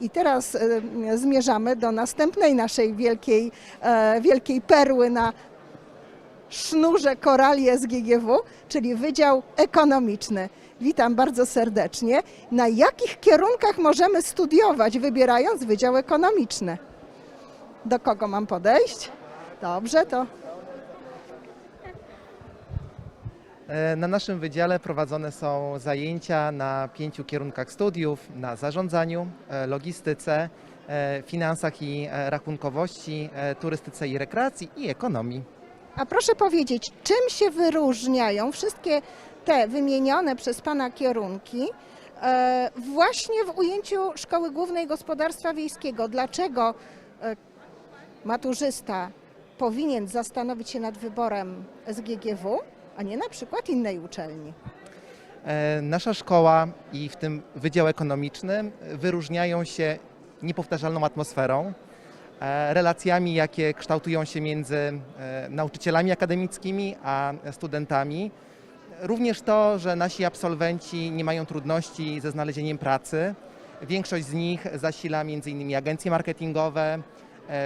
I teraz e, zmierzamy do następnej naszej wielkiej, e, wielkiej perły na sznurze korali SGGW, czyli Wydział Ekonomiczny. Witam bardzo serdecznie. Na jakich kierunkach możemy studiować, wybierając Wydział Ekonomiczny? Do kogo mam podejść? Dobrze, to Na naszym wydziale prowadzone są zajęcia na pięciu kierunkach studiów: na zarządzaniu, e, logistyce, e, finansach i e, rachunkowości, e, turystyce i rekreacji i ekonomii. A proszę powiedzieć, czym się wyróżniają wszystkie te wymienione przez Pana kierunki e, właśnie w ujęciu Szkoły Głównej Gospodarstwa Wiejskiego? Dlaczego e, maturzysta powinien zastanowić się nad wyborem SGGW, a nie na przykład innej uczelni? E, Nasza szkoła i w tym Wydział Ekonomiczny wyróżniają się niepowtarzalną atmosferą, e, relacjami, jakie kształtują się między e, nauczycielami akademickimi a studentami. Również to, że nasi absolwenci nie mają trudności ze znalezieniem pracy. Większość z nich zasila m.in. agencje marketingowe,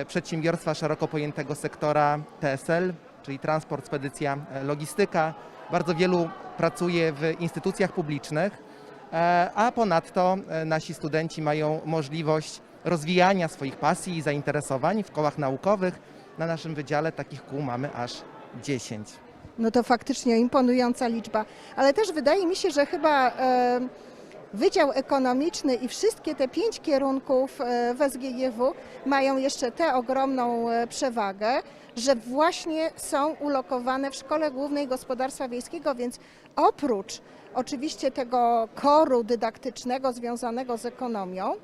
przedsiębiorstwa szeroko pojętego sektora TSL, czyli transport, spedycja, e, logistyka. Bardzo wielu pracuje w instytucjach publicznych, e, a ponadto e, nasi studenci mają możliwość rozwijania swoich pasji i zainteresowań w kołach naukowych. Na naszym wydziale takich kół mamy aż 10. No to faktycznie imponująca liczba, ale też wydaje mi się, że chyba e, Wydział Ekonomiczny i wszystkie te pięć kierunków e, w SGGW mają jeszcze tę ogromną e, przewagę, że właśnie są ulokowane w Szkole Głównej Gospodarstwa Wiejskiego, więc oprócz oczywiście tego koru dydaktycznego związanego z ekonomią,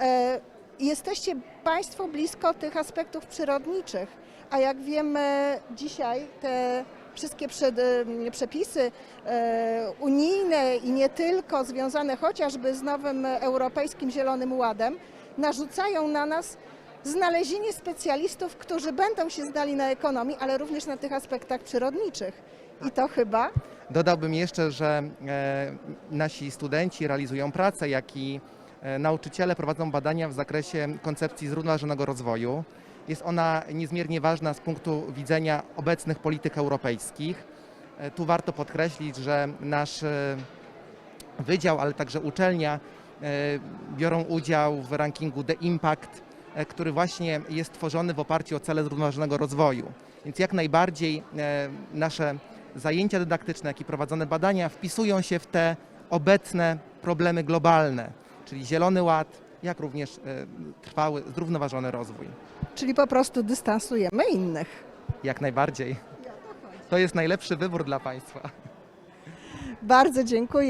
e, jesteście Państwo blisko tych aspektów przyrodniczych, a jak wiemy dzisiaj te wszystkie przed, em, przepisy e, unijne i nie tylko związane chociażby z nowym Europejskim Zielonym Ładem narzucają na nas znalezienie specjalistów, którzy będą się znali na ekonomii, ale również na tych aspektach przyrodniczych. I to chyba Dodałbym jeszcze, że e, nasi studenci realizują pracę, jak i e, nauczyciele prowadzą badania w zakresie koncepcji zrównoważonego rozwoju. Jest ona niezmiernie ważna z punktu widzenia obecnych polityk europejskich. E, Tu warto podkreślić, że nasz e, wydział, ale także uczelnia e, biorą udział w rankingu The Impact, który właśnie jest tworzony w oparciu o cele zrównoważonego rozwoju. Więc jak najbardziej nasze zajęcia dydaktyczne, jak i prowadzone badania wpisują się w te obecne problemy globalne, czyli Zielony Ład, jak również e, trwały, zrównoważony rozwój. czyli po prostu dystansujemy innych. Jak najbardziej. To jest najlepszy wybór dla Państwa. Bardzo dziękuję.